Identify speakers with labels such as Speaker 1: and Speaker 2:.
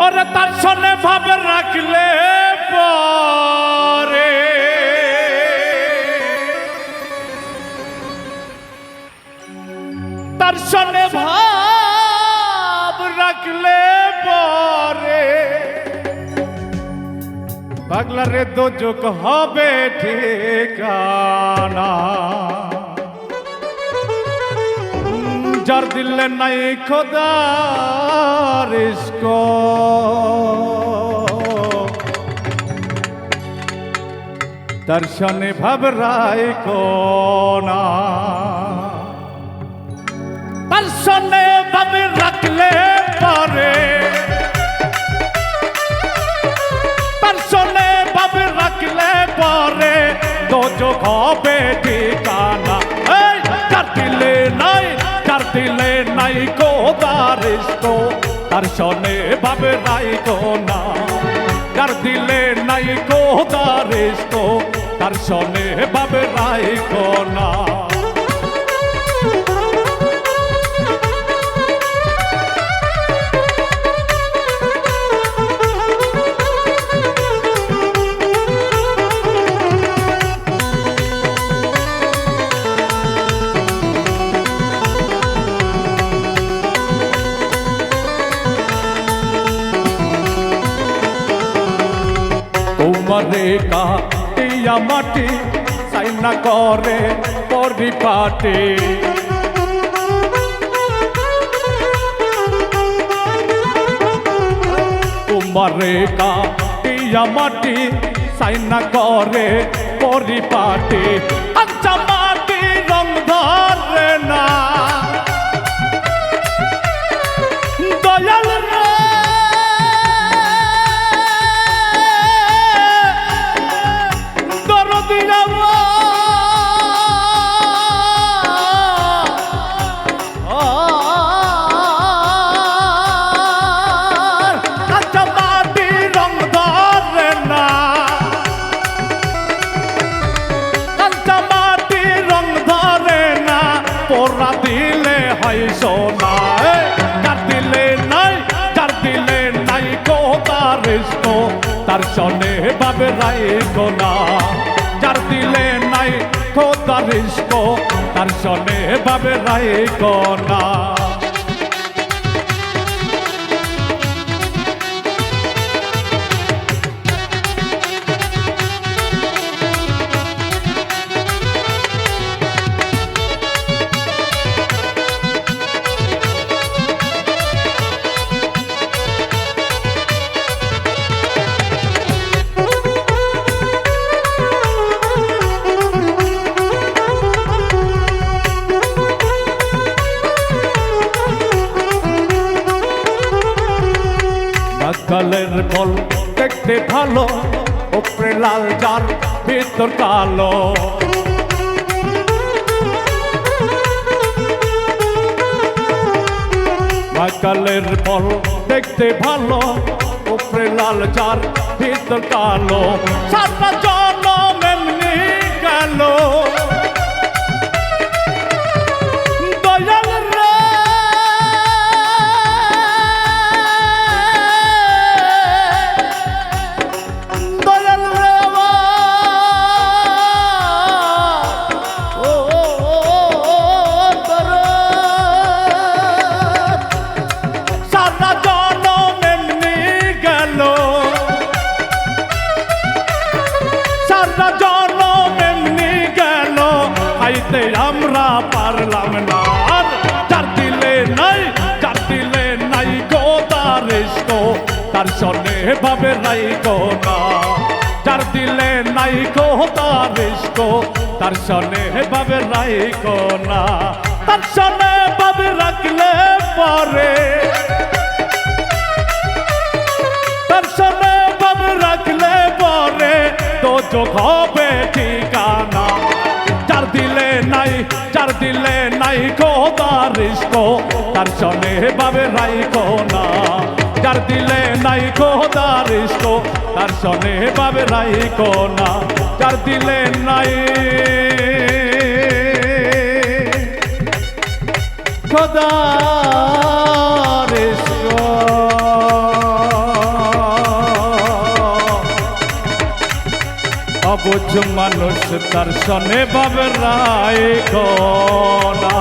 Speaker 1: ওরে তার সনে ভাবে রাখলে পরে তার সনে ভাব রাখলে পরে পাগলারে দোজক হবে ঠিকানা যার দিলে নাই খোদার ইস্ক রায় কোনা। তার সনে ভাব রাখলে পারে। তার সনে ভাব রাখলে পরে। দোজক হবে ইস্কো তার সনে বাবে নাই না। কার দিলে নাই কোদার ইস্কো তার সনে বাবে নাই কোনা তোমারে কাটিয়া মাটি সাইনা করে পরিপাটি তোমারে কাটিয়া মাটি সাইনা করে পরিপাটি আচ্ছা মাটি রং ধরে না সোনা নাই, যার দিলে নাই কো, তার বাবে রাই কোনা যার দিলে নাই কো, তার ইস্কো তার সনে ভাবে রাই কোনা কালের বল দেখতে ভালো, উপরে লাল যার ভিতর কালো। কালের বল দেখতে ভালো, উপরে লাল যার ভিতর কালো। সাতটা জনম এমনি গেল। আইতে আমরা পারলাম না। আর দিলে নাই যার দিলে নাই গো তার তার সনে ভাবে নাই গো না। যার দিলে নাই গো তার ইস্কো তার সনে ভাবে নাই গো না। তার সনে ভাবে রাখলে পরে। তার সনে ভাবে রাখলে পরে। তো চোখ হবে দিলে নাই খোদার ইস্কো তার সনে ভাবে রাইকো না। যার দিলে নাই খোদার ইস্কো তার সনে ভাবে রাইকো না। যার দিলে নাই খোদার অবুঝ মানুষ তার সনে বাবে রায় গনা